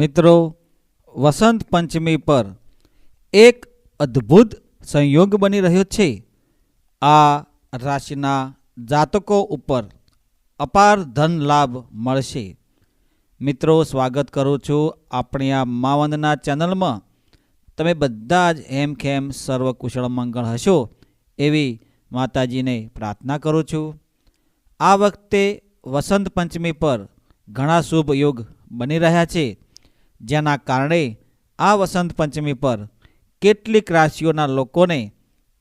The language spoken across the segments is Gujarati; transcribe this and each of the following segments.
મિત્રો, વસંત પંચમી પર એક અદ્ભુત સંયોગ બની રહ્યો છે. આ રાશિના જાતકો ઉપર અપાર ધન લાભ મળશે. મિત્રો, સ્વાગત કરું છું આપણી આ માવંદના ચેનલમાં. તમે બધા જ હેમખેમ સર્વ કુશળ મંગળ હશો એવી માતાજીને પ્રાર્થના કરું છું. આ વખતે વસંત પંચમી પર ઘણા શુભ યોગ બની રહ્યા છે. જેના કારણે આ વસંત પંચમી પર કેટલીક રાશિઓના લોકોને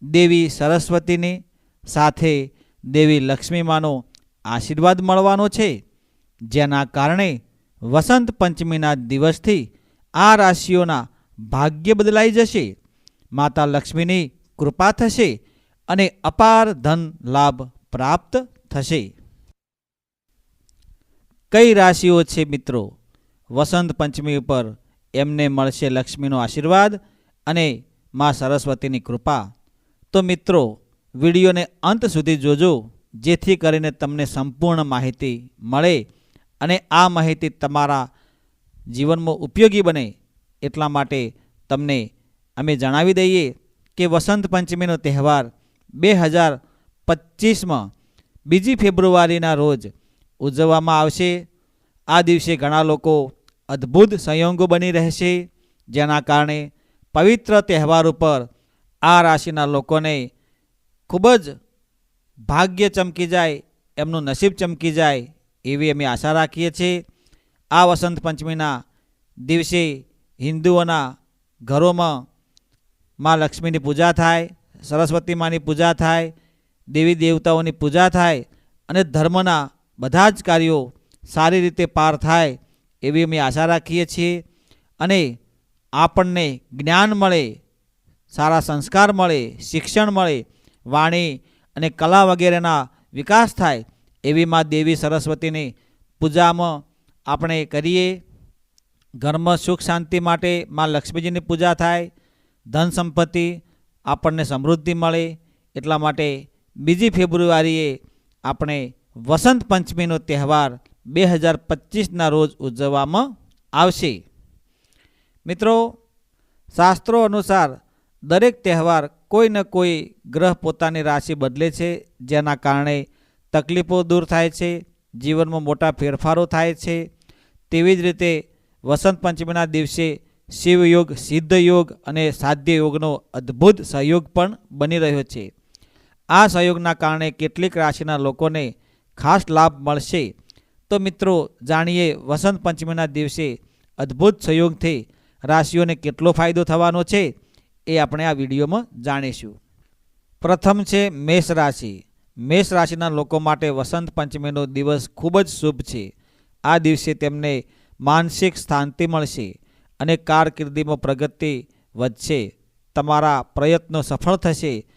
દેવી સરસ્વતીની સાથે દેવી લક્ષ્મીમાનો આશીર્વાદ મળવાનો છે. જેના કારણે વસંત પંચમીના દિવસથી આ રાશિઓના ભાગ્ય બદલાઈ જશે. માતા લક્ષ્મીની કૃપા થશે અને અપાર ધન લાભ પ્રાપ્ત થશે. કઈ રાશિઓ છે મિત્રો? વસંત પંચમી ઉપર એમને મળશે લક્ષ્મીનો આશીર્વાદ અને મા સરસ્વતીની કૃપા. તો મિત્રો, વિડીયોને અંત સુધી જોજો, જેથી કરીને તમને સંપૂર્ણ માહિતી મળે અને આ માહિતી તમારા જીવનમાં ઉપયોગી બને. એટલા માટે તમને અમે જણાવી દઈએ કે વસંત પંચમીનો તહેવાર બે હજાર પચીસમાં બીજી ફેબ્રુઆરીના રોજ ઉજવવામાં આવશે. આ દિવસે ઘણા લોકો અદ્ભુત સંયોગો બની રહેશે, જેના કારણે પવિત્ર તહેવાર ઉપર આ રાશિના લોકોને ખૂબ જ ભાગ્ય ચમકી જાય, એમનું નસીબ ચમકી જાય, એવી અમે આશા રાખીએ છીએ. આ વસંત પંચમીના દિવસે હિન્દુઓના ઘરોમાં મા લક્ષ્મીની પૂજા થાય, સરસ્વતી માની પૂજા થાય, દેવી દેવતાઓની પૂજા થાય અને ધર્મના બધા જ કાર્યો સારી રીતે પાર થાય એવી અમે આશા રાખીએ છીએ અને આપણને જ્ઞાન મળે, સારા સંસ્કાર મળે, શિક્ષણ મળે, વાણી અને કલા વગેરેના વિકાસ થાય એવી માં દેવી સરસ્વતીની પૂજામાં આપણે કરીએ. ઘરમાં સુખ શાંતિ માટે માં લક્ષ્મીજીની પૂજા થાય, ધન સંપત્તિ આપણને સમૃદ્ધિ મળે, એટલા માટે બીજી ફેબ્રુઆરીએ આપણે વસંત પંચમીનો તહેવાર બે હજાર પચીસના રોજ ઉજવવામાં આવશે. મિત્રો, શાસ્ત્રો અનુસાર દરેક તહેવાર કોઈ ને કોઈ ગ્રહ પોતાની રાશિ બદલે છે, જેના કારણે તકલીફો દૂર થાય છે, જીવનમાં મોટા ફેરફારો થાય છે. તેવી જ રીતે વસંત પંચમીના દિવસે શિવયોગ સિદ્ધ યોગ અને સાધ્ય યોગનો અદ્ભુત સહયોગ પણ બની રહ્યો છે. આ સહયોગના કારણે કેટલીક રાશિના લોકોને ખાસ લાભ મળશે. તો મિત્રો, જાણીએ વસંત પંચમીના દિવસે અદ્ભુત સહયોગથી રાશિઓને કેટલો ફાયદો થવાનો છે એ આપણે આ વિડીયોમાં જાણીશું. પ્રથમ છે મેષ રાશિ. મેષ રાશિના લોકો માટે વસંત પંચમીનો દિવસ ખૂબ જ શુભ છે. આ દિવસે તેમને માનસિક શાંતિ મળશે અને કારકિર્દીમાં પ્રગતિ વધશે. તમારા પ્રયત્નો સફળ થશે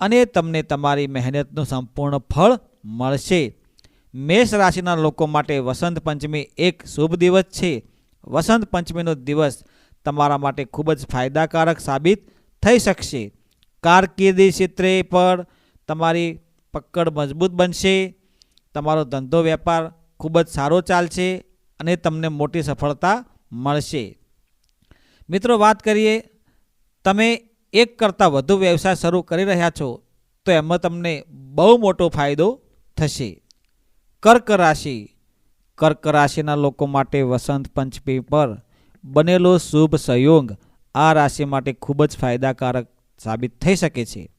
અને તમને તમારી મહેનતનું સંપૂર્ણ ફળ મળશે. મેષ રાશિના લોકો માટે વસંત પંચમી એક શુભ દિવસ છે. વસંત પંચમીનો દિવસ તમારા માટે ખૂબ જ ફાયદાકારક સાબિત થઈ શકશે. કારકિર્દી ક્ષેત્રે પર તમારી પકડ મજબૂત બનશે. તમારો ધંધો વેપાર ખૂબ જ સારો ચાલશે અને તમને મોટી સફળતા મળશે. મિત્રો, વાત કરીએ, તમે એક કરતાં વધુ વ્યવસાય શરૂ કરી રહ્યા છો, તો એમાં તમને બહુ મોટો ફાયદો થશે. કર્ક રાશિ. કર્ક રાશિના લોકો માટે વસંત પંચમી પર બનેલો શુભ સંયોગ આ રાશિ માટે ખૂબ જ ફાયદાકારક સાબિત થઈ શકે છે.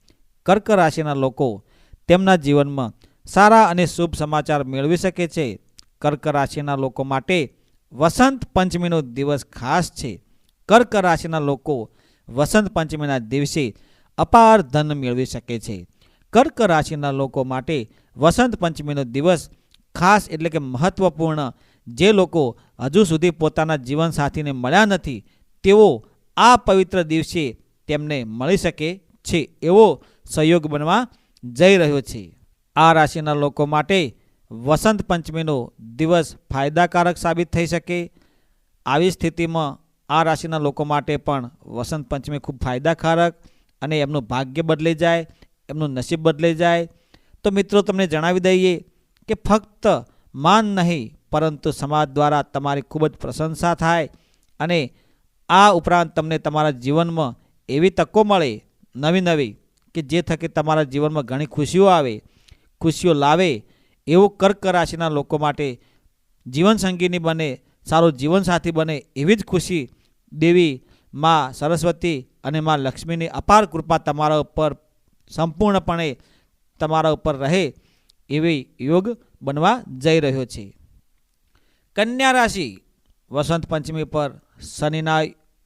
કર્ક રાશિના લોકો તેમના જીવનમાં સારા અને શુભ સમાચાર મેળવી શકે છે. કર્ક રાશિના લોકો માટે વસંત પંચમીનો દિવસ ખાસ છે. કર્ક રાશિના લોકો વસંત પંચમીના દિવસે અપાર ધન મેળવી શકે છે. કર્ક રાશિના લોકો માટે વસંત પંચમીનો દિવસ ખાસ એટલે કે મહત્વપૂર્ણ જે લોકો હજુ સુધી પોતાના જીવનસાથીને મળ્યા નથી, તેઓ આ પવિત્ર દિવસે તેમને મળી શકે છે એવો સહયોગ બનવા જઈ રહ્યો છે. આ રાશિના લોકો માટે વસંત પંચમીનો દિવસ ફાયદાકારક સાબિત થઈ શકે. આવી સ્થિતિમાં આ રાશિના લોકો માટે પણ વસંત પંચમી ખૂબ ફાયદાકારક અને એમનું ભાગ્ય બદલાઈ જાય, એમનું નસીબ બદલાઈ જાય. તો મિત્રો, તમને જણાવી દઈએ કે ફક્ત માન નહીં, પરંતુ સમાજ દ્વારા તમારી ખૂબ જ પ્રશંસા થાય અને આ ઉપરાંત તમને તમારા જીવનમાં એવી તકો મળે નવી નવી કે જે થકી તમારા જીવનમાં ઘણી ખુશીઓ આવે, ખુશીઓ લાવે એવું કર્ક રાશિના લોકો માટે જીવનસંગીની બને, સારો જીવનસાથી બને એવી જ ખુશી દેવી માં સરસ્વતી અને માં લક્ષ્મીની અપાર કૃપા તમારા ઉપર સંપૂર્ણપણે તમારા ઉપર રહે એવી યોગ બનવા જઈ રહ્યો છે. કન્યા રાશિ વસંત પંચમી પર શનિના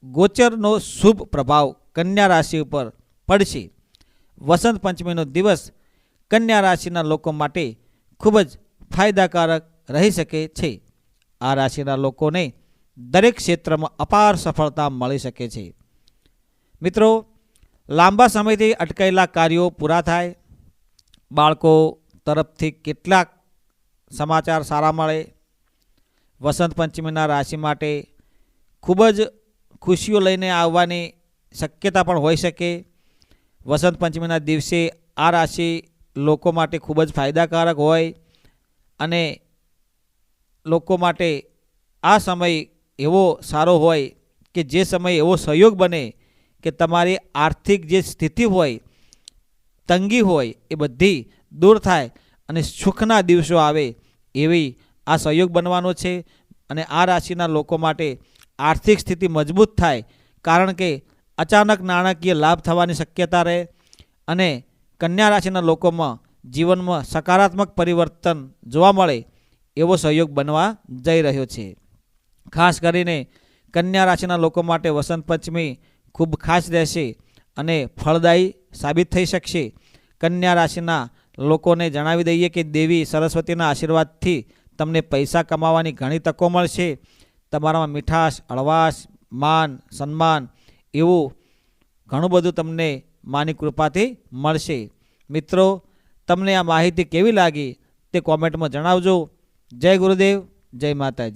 ગોચરનો શુભ પ્રભાવ કન્યા રાશિ ઉપર પડશે. વસંત પંચમીનો દિવસ કન્યા રાશિના લોકો માટે ખૂબ જ ફાયદાકારક રહી શકે છે. આ રાશિના લોકોને દરેક ક્ષેત્રમાં અપાર સફળતા મળી શકે છે. મિત્રો, લાંબા સમયથી અટકાયેલા કાર્યો પૂરા થાય, બાળકો તરફથી કેટલાક સમાચાર સારા મળે. વસંત પંચમીના રાશિ માટે ખૂબ જ ખુશીઓ લઈને આવવાની શક્યતા પણ હોઈ શકે. વસંત પંચમીના દિવસે આ રાશિ લોકો માટે ખૂબ જ ફાયદાકારક હોય અને લોકો માટે આ સમય એવો સારો હોય કે જે સમય એવો સહયોગ બને કે તમારી આર્થિક જે સ્થિતિ હોય, તંગી હોય, એ બધી દૂર થાય અને સુખના દિવસો આવે એવી આ સહયોગ બનવાનો છે અને આ રાશિના લોકો માટે આર્થિક સ્થિતિ મજબૂત થાય કારણ કે અચાનક નાણાકીય લાભ થવાની શક્યતા રહે અને કન્યા રાશિના લોકોમાં જીવનમાં સકારાત્મક પરિવર્તન જોવા મળે એવો સહયોગ બનવા જઈ રહ્યો છે. ખાસ કરીને કન્યા રાશિના લોકો માટે વસંત પંચમી ખૂબ ખાસ રહેશે અને ફળદાયી સાબિત થઈ શકશે. કન્યા રાશિના લોકોને જણાવી દઈએ કે દેવી સરસ્વતીના આશીર્વાદથી તમને પૈસા કમાવાની ઘણી તકો મળશે. તમારામાં મીઠાશ, હળવાશ, માન, સન્માન એવું ઘણું બધું તમને માની કૃપાથી મળશે. મિત્રો, તમને આ માહિતી કેવી લાગી તે કોમેન્ટમાં જણાવજો. જય ગુરુદેવ, જય માતાજી.